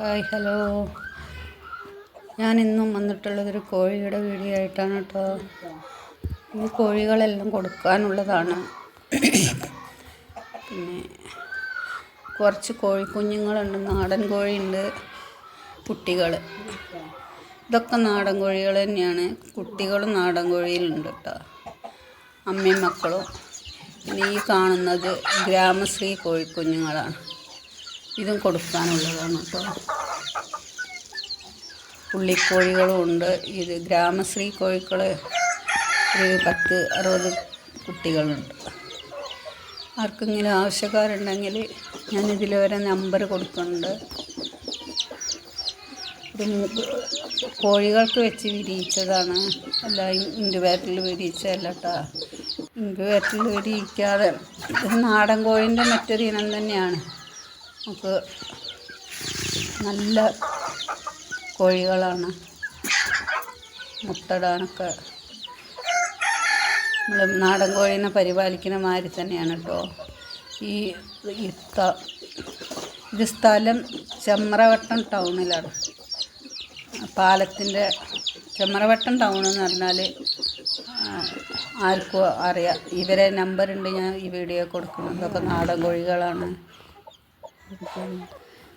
Hi hello. ഞാൻ ഇന്നും വന്നിട്ടുള്ളതൊരു കോഴിയുടെ വീഡിയോ ആയിട്ടാണ് കേട്ടോ. ഇന്ന് കോഴികളെല്ലാം കൊടുക്കാനുള്ളതാണ്. പിന്നെ കുറച്ച് കോഴിക്കുഞ്ഞുങ്ങളുണ്ട് നാടൻ കോഴിയുണ്ട് കുട്ടികൾ. ഇതൊക്കെ നാടൻ കോഴികൾ തന്നെയാണ്. കുട്ടികളും നാടൻ കോഴിയിലുണ്ട് കേട്ടോ. അമ്മയും മക്കളും. പിന്നെ ഈ കാണുന്നത് ഗ്രാമശ്രീ കോഴിക്കുഞ്ഞുങ്ങളാണ്. ഇതും കൊടുക്കാനുള്ളതാണ് കേട്ടോ. പുള്ളിക്കോഴികളും ഉണ്ട്. ഇത് ഗ്രാമശ്രീ കോഴികൾ ഒരു പത്ത് അറുപത് കുട്ടികളുണ്ട്. ആർക്കെങ്കിലും ആവശ്യക്കാരുണ്ടെങ്കിൽ ഞാൻ ഇതിൽ വരെ നമ്പർ കൊടുക്കുന്നുണ്ട് കോഴികൾക്ക് വെച്ച് വിരിയിച്ചതാണ്. അല്ല ഇൻക്യുബേറ്ററിൽ വിരിയിച്ചതല്ല കേട്ടോ. ഇൻക്യുബേറ്ററിൽ വിരിയിക്കാതെ നാടൻ കോഴിന്റെ മറ്റൊരു ഇനം തന്നെയാണ്. നമുക്ക് നല്ല കോഴികളാണ്. മുട്ടടാനൊക്കെ നമ്മൾ നാടൻ കോഴീനെ പരിപാലിക്കുന്ന മാതിരി തന്നെയാണ് കേട്ടോ. ഈ ഇത്ത ഇത് സ്ഥലം ചെമ്രവട്ടം ടൗണിലാണ്. പാലത്തിന്റെ ചെമ്രവട്ടം ടൗൺ എന്ന് പറഞ്ഞാൽ ആർക്കും അറിയാം. ഇവരെ നമ്പറുണ്ട് ഞാൻ ഈ വീഡിയോ കൊടുക്കുന്നത്. ഇതൊക്കെ നാടൻ കോഴികളാണ്.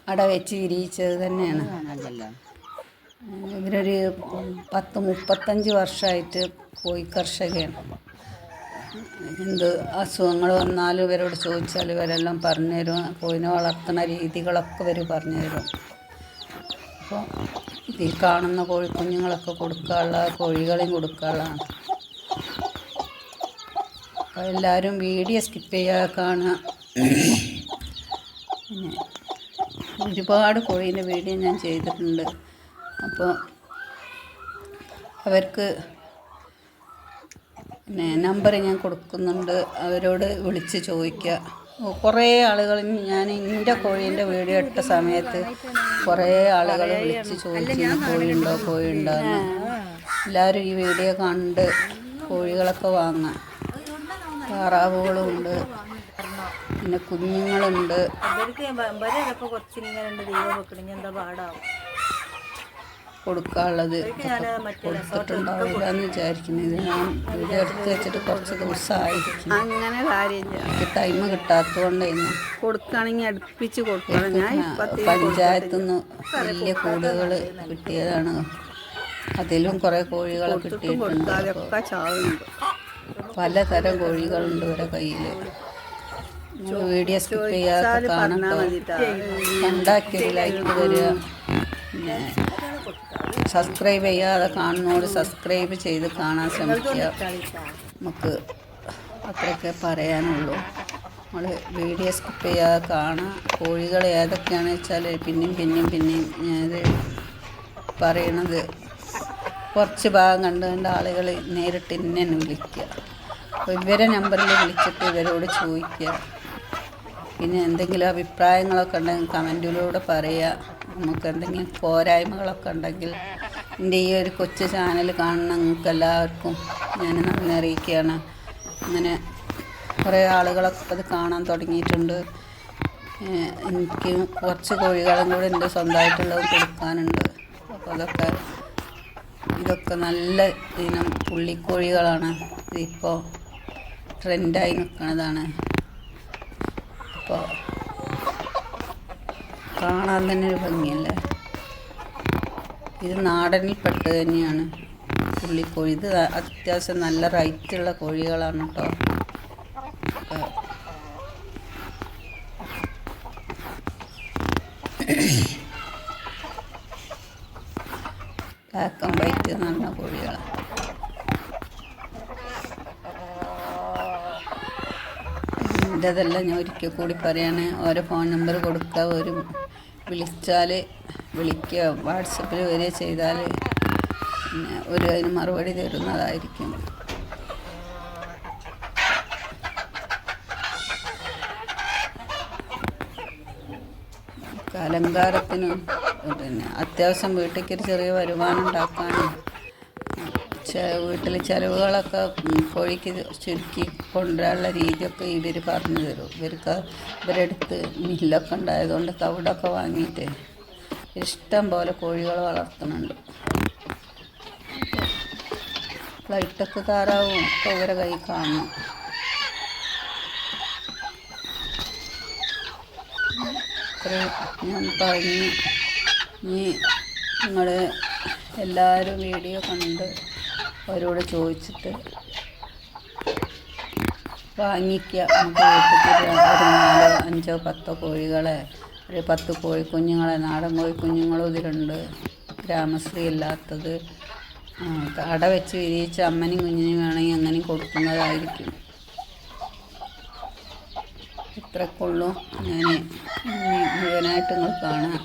അവിടെ വെച്ച് വിരിയിച്ചത് തന്നെയാണ്. ഇവരൊരു പത്ത് മുപ്പത്തഞ്ച് വർഷമായിട്ട് കോഴി കർഷകയാണ്. എന്ത് അസുഖങ്ങൾ വന്നാലും ഇവരോട് ചോദിച്ചാൽ ഇവരെല്ലാം പറഞ്ഞു തരും. കോഴിനെ വളർത്തുന്ന രീതികളൊക്കെ ഇവർ പറഞ്ഞു തരും. അപ്പോൾ ഈ കാണുന്ന കോഴിക്കുഞ്ഞുങ്ങളൊക്കെ കൊടുക്കാനുള്ള കോഴികളെയും കൊടുക്കാനുള്ള അപ്പോൾ എല്ലാവരും വീഡിയോ സ്കിപ്പ് ചെയ്യാതെ കാണുക. ഒരുപാട് കോഴീന്റെ വീഡിയോ ഞാൻ ചെയ്തിട്ടുണ്ട്. അപ്പോൾ അവർക്ക് പിന്നെ നമ്പർ ഞാൻ കൊടുക്കുന്നുണ്ട്. അവരോട് വിളിച്ച് ചോദിക്കുക. കുറേ ആളുകൾ ഞാൻ എന്റെ കോഴീന്റെ വീഡിയോ ഇട്ട സമയത്ത് കുറേ ആളുകൾ വിളിച്ച് ചോദിച്ചു കോഴിയുണ്ടോ കോഴിയുണ്ടോ എന്ന്. എല്ലാവരും ഈ വീഡിയോ കണ്ട് കോഴികളൊക്കെ വാങ്ങാം. താറാവുകളും ഉണ്ട്. പിന്നെ കുഞ്ഞുങ്ങളുണ്ട്. ഇവർക്ക് ഇവരൊക്കെ കുറച്ചിങ്ങനെ ഉണ്ട് ദൈവം വെക്കണെങ്കിൽ എന്താ പാടാവും? കൊടുക്കാനുള്ളത് കൊടുത്തിട്ടുണ്ടാവില്ല എന്ന് വിചാരിക്കുന്നത്. ഇത് ഞാൻ ഇവിടെ എടുത്ത് വെച്ചിട്ട് കുറച്ച് ദിവസമായിരിക്കും അങ്ങനെ കാര്യമില്ല എനിക്ക് ടൈം കിട്ടാത്തതുകൊണ്ടായിരുന്നു. കൊടുക്കുകയാണെങ്കിൽ അടുപ്പിച്ച് കൊടുക്കണം. ഞാൻ പഞ്ചായത്തു നിന്ന് വലിയ കൂടുകൾ കിട്ടിയതാണ്. അതിലും കുറേ കോഴികൾ കിട്ടിയിട്ടുണ്ട്. പലതരം കോഴികളുണ്ട് ഇവരെ കയ്യിൽ വീഡിയോ സ്കിപ്പ് ചെയ്യാതെ ലൈക്ക് തരിക സബ്സ്ക്രൈബ് ചെയ്യാതെ കാണുന്നോട് സബ്സ്ക്രൈബ് ചെയ്ത് കാണാൻ ശ്രമിക്കുക. നമുക്ക് അത്രയൊക്കെ പറയാനുള്ളൂ. നമ്മൾ വീഡിയോ സ്കിപ്പ് ചെയ്യാതെ കാണാം. കോഴികൾ ഏതൊക്കെയാണെന്ന് വെച്ചാൽ പിന്നെയും പിന്നെയും പിന്നെയും ഞാൻ പറയണത് കുറച്ച് ഭാഗം കണ്ട് കണ്ട ആളുകൾ നേരിട്ട് എന്നെ വിളിക്കുക. ഇവരെ നമ്പറിൽ വിളിച്ചിട്ട് ഇവരോട് ചോദിക്കുക. പിന്നെ എന്തെങ്കിലും അഭിപ്രായങ്ങളൊക്കെ ഉണ്ടെങ്കിൽ കമന്റിലൂടെ പറയുക നമുക്ക് എന്തെങ്കിലും പോരായ്മകളൊക്കെ ഉണ്ടെങ്കിൽ എന്റെ ഈ ഒരു കൊച്ചു ചാനൽ കാണുന്ന നിങ്ങൾക്ക് എല്ലാവർക്കും ഞാൻ നന്ദി അറിയിക്കുകയാണ്. അങ്ങനെ കുറേ ആളുകളൊക്കെ അത് കാണാൻ തുടങ്ങിയിട്ടുണ്ട്. എനിക്ക് കുറച്ച് കോഴികളും കൂടെ എന്റെ സ്വന്തമായിട്ടുള്ളത് കൊടുക്കാനുണ്ട്. അപ്പോൾ അതൊക്കെ ഇതൊക്കെ നല്ല ഇനം പുള്ളിക്കോഴികളാണ്. ഇതിപ്പോൾ ട്രെൻഡായി നിൽക്കുന്നതാണ്. അപ്പോൾ കാണാൻ തന്നെ ഒരു ഭംഗിയല്ലേ? ഇത് നാടനിൽപ്പെട്ട് തന്നെയാണ് പുള്ളിക്കോഴി ഇത് അത്യാവശ്യം നല്ല റൈറ്റുള്ള കോഴികളാണ് കേട്ടോ. ബ്ലാക്ക് ആൻഡ് വൈറ്റ് എന്ന് പറഞ്ഞ കോഴികളാണ് ഇതെല്ലാം ഞാൻ ഒരിക്കൽ കൂടി പറയാണ്. ഓരോ ഫോൺ നമ്പർ കൊടുക്കുക ഒരു വിളിച്ചാൽ വിളിക്കുക. വാട്സപ്പിൽ വരിക ചെയ്താൽ ഒരു അതിന് മറുപടി തരുന്നതായിരിക്കും. അലങ്കാരത്തിനും പിന്നെ അത്യാവശ്യം വീട്ടിലേക്ക് ഒരു ചെറിയ വരുമാനം ഉണ്ടാക്കാനും വീട്ടിൽ ചിലവുകളൊക്കെ കോഴിക്ക് ചുരുക്കി കൊണ്ടുവരാനുള്ള രീതിയൊക്കെ ഇവർ പറഞ്ഞു തരും. ഇവർക്ക് ഇവരെടുത്ത് മില്ലൊക്കെ ഉണ്ടായതുകൊണ്ട് തവിടൊക്കെ വാങ്ങിയിട്ട് ഇഷ്ടം പോലെ കോഴികൾ വളർത്തുന്നുണ്ട്. ഫ്ലൈറ്റൊക്കെ താറാവും ഒക്കെ ഇവരെ കൈ കാണും. ഞാൻ പറഞ്ഞു. ഇനി നിങ്ങൾ എല്ലാവരും വീഡിയോ കണ്ട് അവരോട് ചോദിച്ചിട്ട് വാങ്ങിക്കുക ഒരു നാലോ അഞ്ചോ പത്തോ കോഴികളെ ഒരു പത്ത് കോഴിക്കുഞ്ഞുങ്ങളെ നാടൻ കോഴിക്കുഞ്ഞുങ്ങളും ഇതിലുണ്ട്. ഗ്രാമശ്രീ ഇല്ലാത്തത്. അട വെച്ച് വിരിയിച്ച അമ്മനും കുഞ്ഞിനും വേണമെങ്കിൽ അങ്ങനെയും കൊടുക്കുന്നതായിരിക്കും. ഇത്രക്കുള്ളൂ. ഞാൻ മുഴുവനായിട്ട് നിങ്ങൾ കാണാം